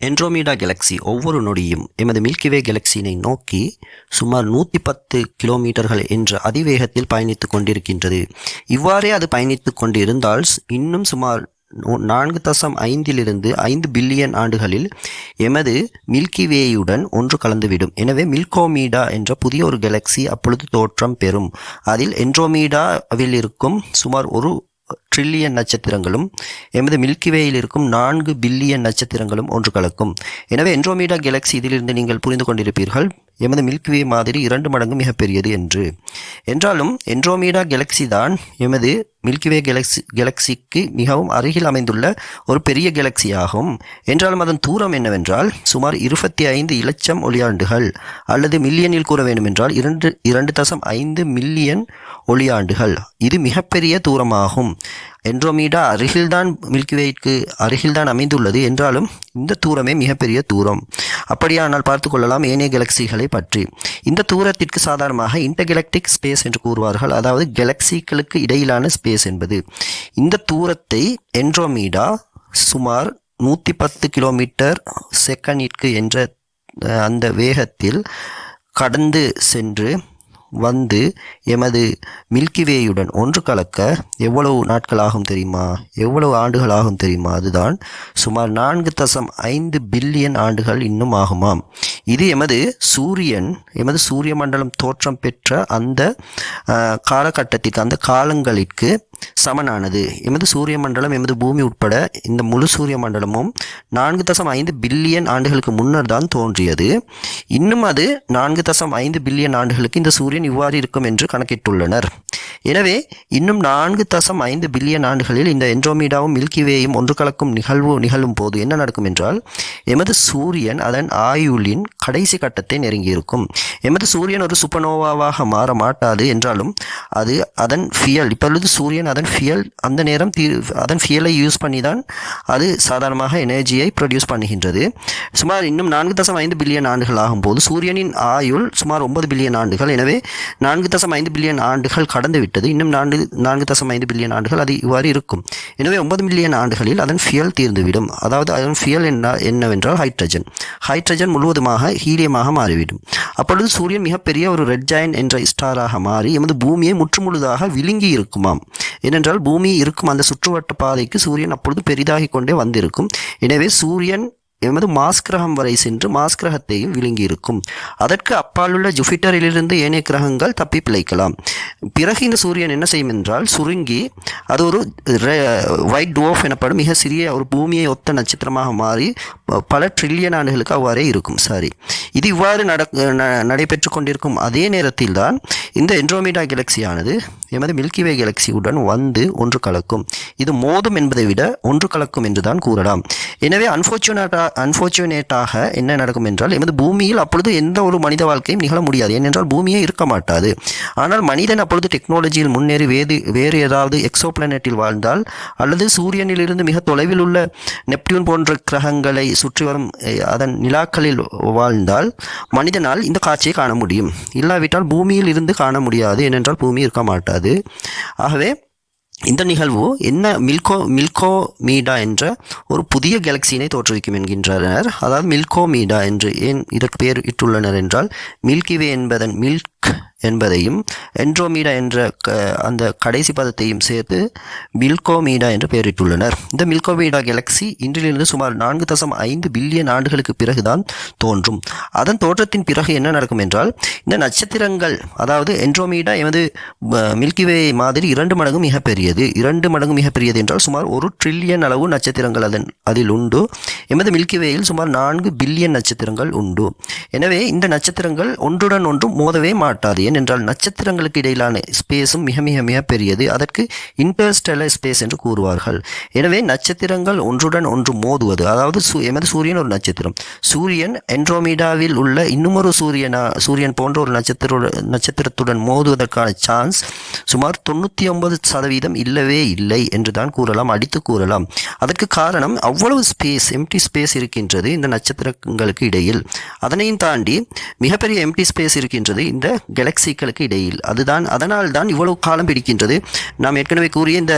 என்ட்ரோமீடா Galaxy ஒவ்வொரு நொடியும் எமது மில்கிவே கெலக்சியினை நோக்கி சுமார் நூற்றி பத்து கிலோமீட்டர்கள் என்ற அதிவேகத்தில் பயணித்துக் கொண்டிருக்கின்றது. இவ்வாறே அது பயணித்துக் கொண்டிருந்தால் இன்னும் சுமார் நூ- நான்கு தசம் ஐந்திலிருந்து ஐந்து பில்லியன் ஆண்டுகளில் எமது மில்கி வேயுடன் ஒன்று கலந்துவிடும். எனவே மில்கோமீடா என்ற புதிய ஒரு கேலக்ஸி அப்பொழுது தோற்றம் பெறும். அதில் என்ட்ரோமீடாவில் இருக்கும் சுமார் ஒரு ட்ரில்லியன் நட்சத்திரங்களும் எமது மில்கிவேயில் இருக்கும் நான்கு பில்லியன் நட்சத்திரங்களும் ஒன்று கலக்கும். எனவே என்ட்ரோமீடா கேலக்ஸி இதிலிருந்து நீங்கள் புரிந்து கொண்டிருப்பீர்கள் எமது மில்கிவே மாதிரி இரண்டு மடங்கு மிகப்பெரியது என்று. என்றாலும் என்ட்ரோமீடா கேலக்ஸி தான் எமது மில்கிவே கேலக்ஸி கேலக்சிக்கு மிகவும் அருகில் அமைந்துள்ள ஒரு பெரிய கேலக்ஸி ஆகும். என்றாலும் அதன் தூரம் என்னவென்றால் சுமார் இருபத்தி ஐந்து இலட்சம் ஒளியாண்டுகள் அல்லது மில்லியனில் கூற வேண்டுமென்றால் இரண்டு இரண்டு தசம் ஐந்து மில்லியன் ஒளியாண்டுகள். இது மிகப்பெரிய தூரமாகும். என்ட்ரோமீடா அருகில்தான் மில்கிவேக்கு அருகில்தான் அமைந்துள்ளது என்றாலும் இந்த தூரமே மிகப்பெரிய தூரம். அப்படியானால் பார்த்து கொள்ளலாம் ஏனைய கெலக்சிகளை பற்றி. இந்த தூரத்திற்கு சாதாரணமாக இன்டர்கெலக்டிக் ஸ்பேஸ் என்று கூறுவார்கள். அதாவது கெலக்சிகளுக்கு இடையிலான ஸ்பேஸ் என்பது. இந்த தூரத்தை என்ட்ரோமீடா சுமார் நூற்றி பத்து கிலோமீட்டர் செகண்டிற்கு என்ற அந்த வேகத்தில் கடந்து சென்று வந்து எமது மில்கிவேயுடன் ஒன்று கலக்க எவ்வளவு நாட்கள் ஆகும் தெரியுமா? எவ்வளவு ஆண்டுகள் ஆகும் தெரியுமா? அதுதான் சுமார் நான்கு தசம் ஐந்து பில்லியன் ஆண்டுகள் இன்னும் ஆகுமாம். இது எமது சூரியன் எமது சூரிய மண்டலம் தோற்றம் பெற்ற அந்த காலகட்டத்திற்கு அந்த காலங்களிற்கு சமனானது. எமது சூரிய மண்டலம் எமது பூமி உட்பட இந்த முழு சூரிய மண்டலமும் நான்கு தசம் ஐந்து பில்லியன் ஆண்டுகளுக்கு முன்னர் தான் தோன்றியது. இன்னும் அது நான்கு தசம் ஐந்து பில்லியன் ஆண்டுகளுக்கு இந்த சூரியன் இவ்வாறு இருக்கும் என்று கணக்கிட்டுள்ளனர். எனவே இன்னும் நான்கு தசம் ஐந்து பில்லியன் ஆண்டுகளில் இந்த என்ட்ரோமீடாவும் மில்கிவேயும் ஒன்று கலக்கும் நிகழ்வு நிகழும் போது என்ன நடக்கும் என்றால் எமது சூரியன் அதன் ஆயுளின் கடைசி கட்டத்தை நெருங்கியிருக்கும். எமது சூரியன் ஒரு சுப்பனோவாவாக மாற மாட்டாது என்றாலும் அது அதன் ஃபியல் இப்பொழுது சூரியன் அதன் ஃபியல் அந்த நேரம் தீ அதன் ஃபியலை யூஸ் பண்ணி தான் அது சாதாரணமாக எனர்ஜியை ப்ரொடியூஸ் பண்ணுகின்றது. சுமார் இன்னும் நான்கு தசம் ஐந்து பில்லியன் ஆண்டுகள் ஆகும்போது சூரியனின் ஆயுள் சுமார் ஒன்பது பில்லியன் ஆண்டுகள். எனவே நான்கு தசம் ஐந்து பில்லியன் ஆண்டுகள் கடந்து விட்டது இன்னும் நான்கு நான்கு தசம் ஐந்து பில்லியன் ஆண்டுகள் அது இவ்வாறு இருக்கும். எனவே ஒன்பது மில்லியன் ஆண்டுகளில் அதன் ஃபியல் தீர்ந்துவிடும். அதாவது அதன் ஃபியல் என்ன என்னவென்றால் ஹைட்ரஜன் ஹைட்ரஜன் முழுவதுமாக ஹீலியமாக மாறிவிடும். அப்பொழுது சூரியன் மிகப்பெரிய ஒரு ரெட் ஜாயின் என்ற ஸ்டாராக மாறி எமது பூமியை முற்றுமுழுதாக விழுங்கி இருக்குமாம். ஏனென்றால் பூமி இருக்கும் அந்த சுற்றுவட்ட பாதைக்கு சூரியன் அப்பொழுது பெரிதாகி கொண்டே வந்திருக்கும். எனவே சூரியன் எமது மாஸ் கிரகம் வரை சென்று மாஸ் கிரகத்தையும் விழுங்கியிருக்கும். அதற்கு அப்பாலுள்ள ஜூபிட்டரிலிருந்து ஏனைய கிரகங்கள் தப்பி பிழைக்கலாம். பிறகு இந்த சூரியன் என்ன செய்யும் என்றால் சுருங்கி அது ஒரு ஒயிட் டுவோஃப் எனப்படும் மிக சிறிய ஒரு பூமியை ஒத்த நட்சத்திரமாக மாறி பல ட்ரில்லியன் ஆண்டுகளுக்கு அவ்வாறே இருக்கும் சாரி. இது இவ்வாறு நட நடைபெற்று கொண்டிருக்கும் அதே நேரத்தில் தான் இந்த என்ட்ரோமீடா கேலக்சியானது எமது மில்கிவே கேலக்சியுடன் வந்து ஒன்று கலக்கும். இது மோதும் என்பதை விட ஒன்று கலக்கும் என்று தான் கூறலாம். எனவே அன்ஃபார்ச்சுனேட்டா அன்ஃபார்ச்சுனேட்டாக என்ன நடக்கும் என்றால் எமது பூமியில் அப்பொழுது எந்த ஒரு மனித வாழ்க்கையும் நிகழ முடியாது. ஏனென்றால் பூமியே இருக்க மாட்டாது. ஆனால் மனிதன் அப்பொழுது டெக்னாலஜியில் முன்னேறி வேறு வேறு ஏதாவது எக்ஸோ எக்ஸோபிளானட்டில் வாழ்ந்தால் அல்லது சூரியனிலிருந்து மிக தொலைவில் உள்ள நெப்டியூன் போன்ற கிரகங்களை சுற்றி வரும் அதன் நிலாக்களில் வாழ்ந்தால் மனிதனால் இந்த காட்சியை காண முடியும். இல்லாவிட்டால் பூமியில் இருந்து காண முடியாது. ஏனென்றால் பூமி இருக்க மாட்டாது. ஆகவே இந்த நிகழ்வு என்ன மில்கோ மில்கோ மீடா என்ற ஒரு புதிய கேலக்சியினை தோற்றுவிக்கும் என்கின்றனர். அதாவது மில்கோ மீடா என்று ஏன் இதற்கு பெயர் இட்டுள்ளனர் என்றால் மில்கிவே என்பதன் மில்க் என்பதையும் என்ட்ரோமீடா என்ற க- அந்த கடைசி பதத்தையும் சேர்த்து மில்கோமீடா என்று பெயரிட்டுள்ளனர். இந்த மில்கோமீடா கேலக்சி இன்றிலிருந்து சுமார் நான்கு தசம் ஐந்து பில்லியன் ஆண்டுகளுக்கு பிறகுதான் தோன்றும். அதன் தோற்றத்தின் பிறகு என்ன நடக்கும் என்றால் இந்த நட்சத்திரங்கள் அதாவது என்ட்ரோமீடா எமது மில்கிவே மாதிரி இரண்டு மடங்கு மிகப்பெரியது. இரண்டு மடங்கு மிகப்பெரியது என்றால் சுமார் ஒரு ட்ரில்லியன் அளவு நட்சத்திரங்கள் அதன் அதில் உண்டு. எமது மில்கிவேயில் சுமார் நான்கு பில்லியன் நட்சத்திரங்கள் உண்டு. எனவே இந்த நட்சத்திரங்கள் ஒன்றுடன் ஒன்று மோதவே மாட்டாது. ஏனென்றால் நட்சத்திரங்களுக்கு இடையிலான ஸ்பேஸும் மிக மிக மிக பெரியது. அதற்கு இன்டர்ஸ்டெல்லர் ஸ்பேஸ் என்று கூறுவார்கள். எனவே நட்சத்திரங்கள் ஒன்றுடன் ஒன்று மோதுவது அதாவது சூ எமது சூரியன் ஒரு நட்சத்திரம். சூரியன் என்ட்ரோமீடாவில் உள்ள இன்னுமொரு சூரியனா சூரியன் போன்ற ஒரு நட்சத்திர நட்சத்திரத்துடன் மோதுவதற்கான சான்ஸ் சுமார் தொண்ணூற்றி ஒன்பது சதவீதம் இல்லவே இல்லை என்று தான் கூறலாம் அடித்து கூறலாம். அதற்கு காரணம் அவ்வளவு ஸ்பேஸ் எம்டி ஸ்பேஸ் இருக்கின்றது இந்த நட்சத்திரங்களுக்கு இடையில். அதனையும் தாண்டி மிகப்பெரிய எம்டி ஸ்பேஸ் இருக்கின்றது இந்த கேலக்சிகளுக்கு இடையில். அதுதான் அதனால் தான் இவ்வளவு காலம் பிடிக்கின்றது. நாம் ஏற்கனவே கூறிய இந்த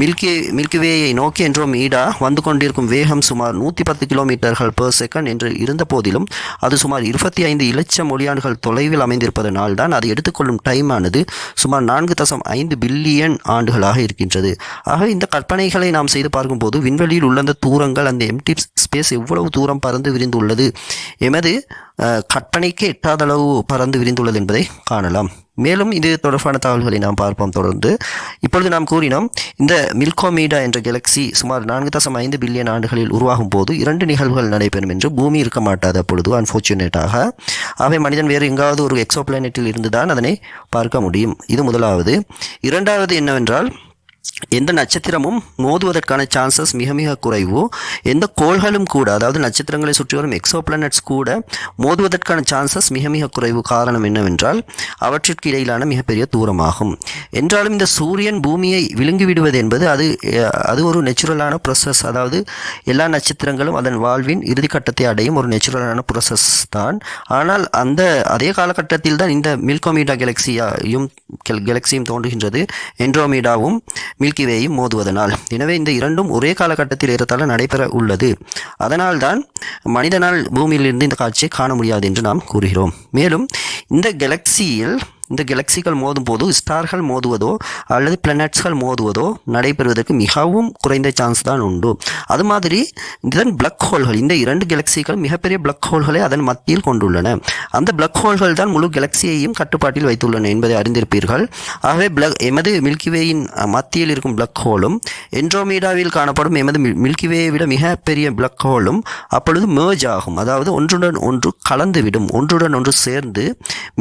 மில்கி மில்கிவேயை நோக்கி என்றோம் ஈடா வந்து கொண்டிருக்கும் வேகம் சுமார் நூற்றி பத்து கிலோமீட்டர்கள் பெர் செகண்ட் என்று இருந்த போதிலும் அது சுமார் இருபத்தி ஐந்து இலட்சம் ஒளியாண்டுகள் தொலைவில் அமைந்திருப்பதனால் தான் அது எடுத்துக்கொள்ளும் டைம் ஆனது சுமார் நான்கு தசம் ஐந்து பில்லியன் ஆண்டுகளாக இருக்கின்றது. ஆக இந்த கற்பனைகளை நாம் செய்து பார்க்கும்போது விண்வெளியில் உள்ள அந்த தூரங்கள் அந்த எம்டி ஸ்பேஸ் எவ்வளவு தூரம் பறந்து விரிந்துள்ளது? எமது கற்பனைக்கு எட்டாத அளவு பறந்து விரிந்துள்ளது என்பதை காணலாம். மேலும் இது தொடர்பான தகவல்களை நாம் பார்ப்போம் தொடர்ந்து. இப்பொழுது நாம் கூறினோம் இந்த மில்கோமீடா என்ற கேலக்சி சுமார் நான்கு தசம் ஐந்து பில்லியன் ஆண்டுகளில் உருவாகும் போது இரண்டு நிகழ்வுகள் நடைபெறும் என்று பூமி இருக்க மாட்டாது அப்பொழுது அன்ஃபார்ச்சுனேட்டாக அவை மனிதன் வேறு எங்காவது ஒரு எக்ஸோ பிளானட்டில் இருந்து தான் அதனை பார்க்க முடியும். இது முதலாவது. இரண்டாவது என்னவென்றால் எந்த நட்சத்திரமும் மோதுவதற்கான சான்சஸ் மிக மிக குறைவு. எந்த கோள்களும் கூட அதாவது நட்சத்திரங்களை சுற்றி வரும் எக்ஸோ பிளானட்ஸ் கூட மோதுவதற்கான சான்சஸ் மிக மிக குறைவு. காரணம் என்னவென்றால் அவற்றிற்கு இடையிலான மிகப்பெரிய தூரமாகும். என்றாலும் இந்த சூரியன் பூமியை விழுங்கி விடுவது என்பது அது அது ஒரு நேச்சுரலான ப்ரொசஸ் அதாவது எல்லா நட்சத்திரங்களும் அதன் வாழ்வின் இறுதிக்கட்டத்தை அடையும் ஒரு நேச்சுரலான ப்ரொசஸ் தான். ஆனால் அந்த அதே காலகட்டத்தில் தான் இந்த மில்கோமீடா கெலக்சியாயும் கெலக்சியும் தோன்றுகின்றது. என்ட்ரோமீடாவும் மில்கிவேயும் மோதுவதனால். எனவே இந்த இரண்டும் ஒரே காலகட்டத்தில் ஏறத்தாழ நடைபெற உள்ளது. அதனால்தான் மனிதனால் பூமியிலிருந்து இந்த காட்சியை காண முடியாது என்று நாம் கூறுகிறோம். மேலும் இந்த கெலக்சியில் இந்த கெலக்சிகள் மோதும் போது ஸ்டார்கள் மோதுவதோ அல்லது பிளானட்ஸ்கள் மோதுவதோ நடைபெறுவதற்கு மிகவும் குறைந்த சான்ஸ் தான் உண்டு. அது மாதிரி இதன் பிளக் ஹோல்கள் இந்த இரண்டு கெலக்சிகள் மிகப்பெரிய பிளக் ஹோல்களை அதன் மத்தியில் கொண்டுள்ளன. அந்த பிளக் ஹோல்கள் தான் முழு கெலக்சியையும் கட்டுப்பாட்டில் வைத்துள்ளன என்பதை அறிந்திருப்பீர்கள். ஆகவே பிளக் எமது மில்கிவேயின் மத்தியில் இருக்கும் பிளக் ஹோலும் என்ட்ரோமீடாவில் காணப்படும் எமது மில்கிவேயை விட மிகப்பெரிய பிளக் ஹோலும் அப்பொழுது மேர்ஜ் ஆகும். அதாவது ஒன்றுடன் ஒன்று கலந்துவிடும் ஒன்றுடன் ஒன்று சேர்ந்து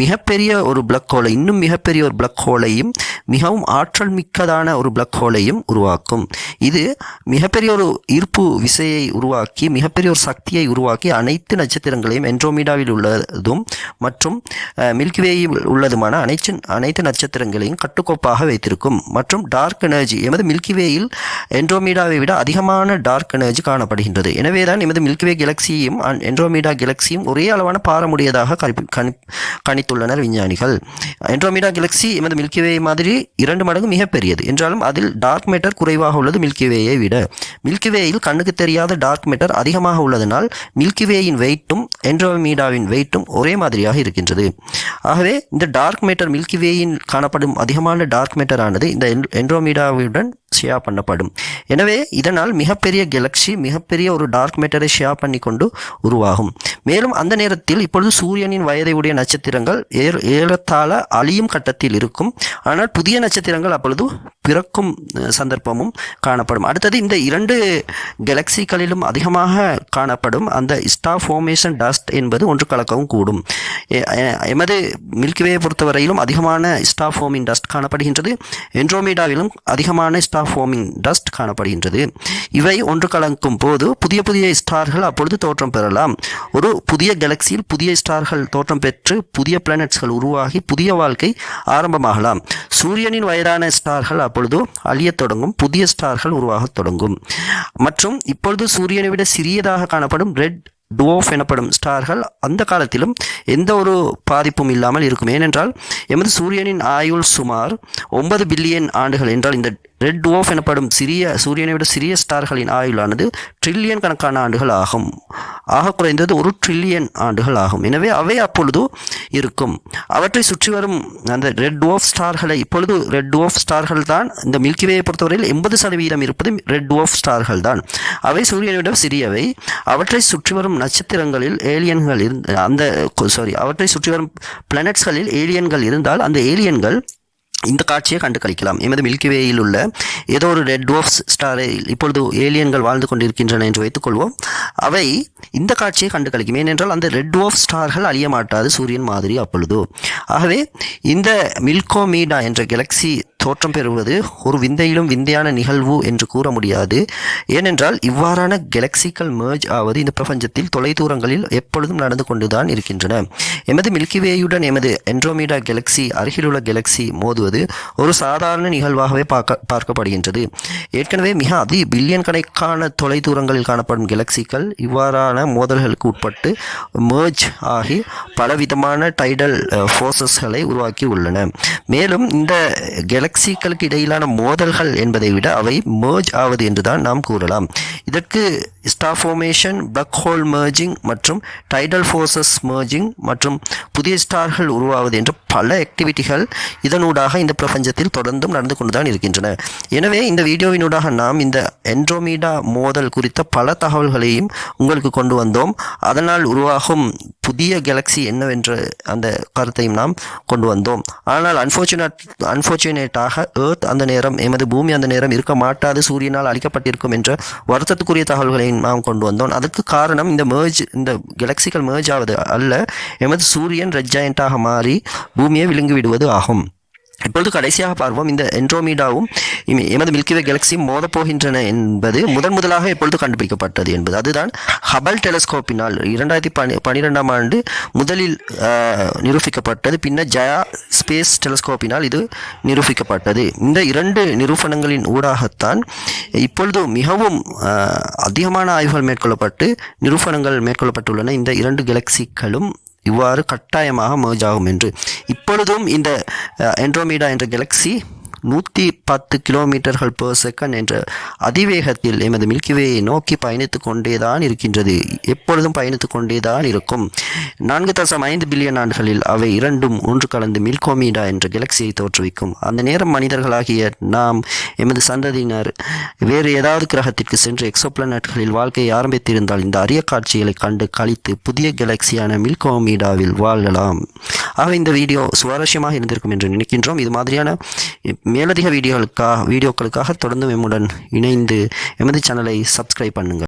மிகப்பெரிய ஒரு பிளக் ஹோலை இன்னும் மிகப்பெரிய ஒரு பிளக் ஹோலையும் மிகவும் ஆற்றல் மிக்கதான ஒரு பிளக் ஹோலையும் உருவாக்கும். இது மிகப்பெரிய ஒரு ஈர்ப்பு விசையை உருவாக்கி மிகப்பெரிய ஒரு சக்தியை உருவாக்கி அனைத்து நட்சத்திரங்களையும் என்ட்ரோமீடாவில் உள்ளதும் மற்றும் மில்கிவேயில் உள்ளதுமான அனைத்து அனைத்து நட்சத்திரங்களையும் கட்டுக்கோப்பாக வைத்திருக்கும். மற்றும் டார்க் எனர்ஜி எமது மில்கிவேயில் என்ட்ரோமீடாவை விட அதிகமான டார்க் எனர்ஜி காணப்படுகின்றது. எனவே தான் எமது மில்கிவே கேலக்சியும் என்ட்ரோமீடா கெலக்சியும் ஒரே அளவான பாரமுடையதாக கணி- கணித்துள்ளனர் விஞ்ஞானிகள். என்ட்ரோமீடா கேலக்சி எமது மில்கிவே மாதிரி இரண்டு மடங்கு மிகப்பெரியது என்றாலும் அதில் டார்க் மேட்டர் குறைவாக உள்ளது மில்கிவேயை விட. மில்கிவேயில் கண்ணுக்கு தெரியாத டார்க் மேட்டர் அதிகமாக உள்ளதனால் மில்கிவேயின் வெயிட்டும் என்ட்ரோமீடாவின் வெயிட்டும் ஒரே மாதிரியாக இருக்கின்றது. ஆகவே இந்த டார்க் மேட்டர் மில்கிவேயின் காணப்படும் அதிகமான டார்க் மேட்டரானது இந்த என்- என்ட்ரோமீடாவுடன் ஷேர் பண்ணப்படும். எனவே இதனால் மிகப்பெரிய கெலக்ஸி மிகப்பெரிய ஒரு டார்க் மேட்டரை ஷேர் பண்ணி கொண்டு உருவாகும். மேலும் அந்த நேரத்தில் இப்பொழுது சூரியனின் வயதை உடைய நட்சத்திரங்கள் ஏ ஏறத்தாழ அழியும் கட்டத்தில் இருக்கும். ஆனால் புதிய நட்சத்திரங்கள் அப்பொழுது பிறக்கும் சந்தர்ப்பமும் காணப்படும். அடுத்தது இந்த இரண்டு கெலக்சிகளிலும் அதிகமாக காணப்படும் அந்த ஸ்டார் ஃபார்மேஷன் டஸ்ட் என்பது ஒன்று கலக்கவும் கூடும். எ- எமது மில்கிவேயை பொறுத்தவரையிலும் அதிகமான ஸ்டார் ஃபோமிங் டஸ்ட் காணப்படுகின்றது. என்ட்ரோமீடாவிலும் அதிகமான ஸ்டார் ஃபோமிங் டஸ்ட் காணப்படுகின்றது. இவை ஒன்று கலக்கும் போது புதிய புதிய ஸ்டார்கள் அப்பொழுது தோற்றம் பெறலாம். ஒரு புதிய கெலக்சியில் புதிய ஸ்டார்கள் தோற்றம் பெற்று புதிய பிளானட்ஸ்கள் உருவாகி புதிய வாழ்க்கை ஆரம்பமாகலாம். சூரியனின் வயதான ஸ்டார்கள் அப்பொழுது அழியத் தொடங்கும் புதிய ஸ்டார்கள் உருவாகத் தொடங்கும். மற்றும் இப்பொழுது சூரியனை விட சிறியதாக காணப்படும் ரெட் டுவோஃப் எனப்படும் ஸ்டார்கள் அந்த காலத்திலும் எந்த ஒரு பாதிப்பும் இல்லாமல் இருக்கும். ஏனென்றால் எமது சூரியனின் ஆயுள் சுமார் ஒன்பது பில்லியன் ஆண்டுகள் என்றால் இந்த ரெட் டுவோஃப் எனப்படும் சிறிய சூரியனை விட சிறிய ஸ்டார்களின் ஆயுளானது ட்ரில்லியன் கணக்கான ஆண்டுகள் ஆகும். ஆக குறைந்தது ஒரு ட்ரில்லியன் ஆண்டுகள் ஆகும். எனவே அவை அப்பொழுது இருக்கும். அவற்றை சுற்றி வரும் அந்த ரெட் ஓஃப் ஸ்டார்களை இப்பொழுது ரெட் ஓஃப் ஸ்டார்கள் தான் இந்த மில்கிவேயை பொறுத்தவரையில் எண்பது சதவீதம் இருப்பது ரெட் ஓஃப் ஸ்டார்கள் தான். அவை சூரியனை சிறியவை. அவற்றை சுற்றி வரும் நட்சத்திரங்களில் ஏலியன்கள் இருந்த அந்த சாரி அவற்றை சுற்றி வரும் பிளானட்ஸ்களில் ஏலியன்கள் இருந்தால் அந்த ஏலியன்கள் இந்த காட்சியை கண்டு கழிக்கலாம். எமது மில்கிவேயில் உள்ள ஏதோ ஒரு ரெட் டுவர்ஃப்ஸ் ஸ்டாரில் இப்பொழுது ஏலியன்கள் வாழ்ந்து கொண்டிருக்கின்றன என்று வைத்துக்கொள்வோம். அவை இந்த காட்சியை கண்டு கழிக்கும். ஏனென்றால் அந்த ரெட் டுவர்ஃப் ஸ்டார்கள் அழிய மாட்டாது சூரியன் மாதிரி அப்பொழுது. ஆகவே இந்த மில்கோமீடா என்ற கெலக்சி தோற்றம் பெறுவது ஒரு விந்தையிலும் விந்தையான நிகழ்வு என்று கூற முடியாது. ஏனென்றால் இவ்வாறான கெலக்சிக்கல் மேர்ஜ் ஆவது இந்த பிரபஞ்சத்தில் தொலைதூரங்களில் எப்பொழுதும் நடந்து கொண்டுதான் இருக்கின்றன. எமது மில்கிவேயுடன் எமது என்ட்ரோமீடா கெலக்சி அருகிலுள்ள கெலக்சி மோதுவது ஒரு சாதாரண நிகழ்வாகவே பார்க்க பார்க்கப்படுகின்றது. ஏற்கனவே மிக அதி பில்லியன் கணக்கான தொலைதூரங்களில் காணப்படும் கெலக்சிகள் இவ்வாறான மோதல்களுக்கு உட்பட்டு மேர்ஜ் ஆகி பலவிதமான டைடல் ஃபோர்ஸஸ்களை uh, உருவாக்கி உள்ளன. மேலும் இந்த கெலக்சிகளுக்கு இடையிலான மோதல்கள் என்பதை விட அவை மேர்ஜ் ஆவது என்றுதான் நாம் கூறலாம். இதற்கு star formation black hole merging மற்றும் டைடல் ஃபோர்ஸஸ் மேர்ஜிங் மற்றும் புதிய ஸ்டார்கள் உருவாவது என்ற பல ஆக்டிவிட்டிகள் இதனூடாக இந்த பிரபஞ்சத்தில் தொடர்ந்தும் நடந்து கொண்டுதான் இருக்கின்றன. எனவே இந்த வீடியோவினூடாக நாம் இந்த என்ட்ரோமீடா மோதல் குறித்த பல தகவல்களையும் உங்களுக்கு கொண்டு வந்தோம். அதனால் உருவாகும் புதிய கேலக்ஸி என்னவென்ற அந்த கருத்தையும் நாம் கொண்டு வந்தோம். ஆனால் அன்ஃபார்ச்சுனேட் அன்ஃபார்ச்சுனேட்டாக ஏர்த் அந்த நேரம் எமது பூமி அந்த நேரம் இருக்க மாட்டாது சூரியனால் அழிக்கப்பட்டிருக்கும் என்ற வருத்தத்துக்குரிய தகவல்களையும் நாம் கொண்டு வந்தோம். அதற்கு காரணம் இந்த மேர்ஜ் இந்த கெலக்சிகள் மேர்ஜ் ஆவது அல்ல. எமது சூரியன் ரெட் ஜாயிண்டாக மாறி பூமியை விழுங்கி விடுவது ஆகும். இப்பொழுது கடைசியாக பார்ப்போம். இந்த என்ட்ரோமீடாவும் எமது மில்கிவே கேலக்சியும் மோதப்போகின்றன என்பது முதன் முதலாக இப்பொழுது கண்டுபிடிக்கப்பட்டது என்பது. அதுதான் ஹபல் டெலஸ்கோப்பினால் இரண்டாயிரத்தி பனி பன்னிரெண்டாம் ஆண்டு முதலில் நிரூபிக்கப்பட்டது. பின்னர் ஜயா ஸ்பேஸ் டெலஸ்கோப்பினால் இது நிரூபிக்கப்பட்டது. இந்த இரண்டு நிரூபணங்களின் ஊடாகத்தான் இப்பொழுது மிகவும் அதிகமான ஆய்வுகள் மேற்கொள்ளப்பட்டு நிரூபணங்கள் மேற்கொள்ளப்பட்டுள்ளன. இந்த இரண்டு கேலக்சிகளும் இவ்வாறு கட்டாயமாக merge ஆகும் என்று. இப்பொழுதும் இந்த என்ட்ரோமீடா என்ற கேலக்ஸி நூற்றி பத்து கிலோமீட்டர்கள் பெர் செகண்ட் என்ற அதிவேகத்தில் எமது மில்கிவேயை நோக்கி பயணித்து கொண்டேதான் இருக்கின்றது. எப்பொழுதும் பயணித்து கொண்டேதான் இருக்கும். நான்கு தசம் ஐந்து பில்லியன் ஆண்டுகளில் அவை இரண்டும் ஒன்று கலந்து மில்கோமீடா என்ற கெலக்சியை தோற்றுவிக்கும். அந்த நேரம் மனிதர்களாகிய நாம் எமது சந்ததியினர் வேறு ஏதாவது கிரகத்திற்கு சென்று எக்ஸோபிளானட்களில் வாழ்க்கையை ஆரம்பித்திருந்தால் இந்த அரிய காட்சிகளை கண்டு கழித்து புதிய கெலக்சியான மில்கோமீடாவில் வாழலாம். ஆக இந்த வீடியோ சுவாரஸ்யமாக இருந்திருக்கும் என்று நினைக்கின்றோம். இது மாதிரியான மேலதிக வீடியோகளுக்காக வீடியோக்களுக்காக தொடர்ந்து எம்முடன் இணைந்து எமது சேனலை சப்ஸ்கிரைப் பண்ணுங்கள்.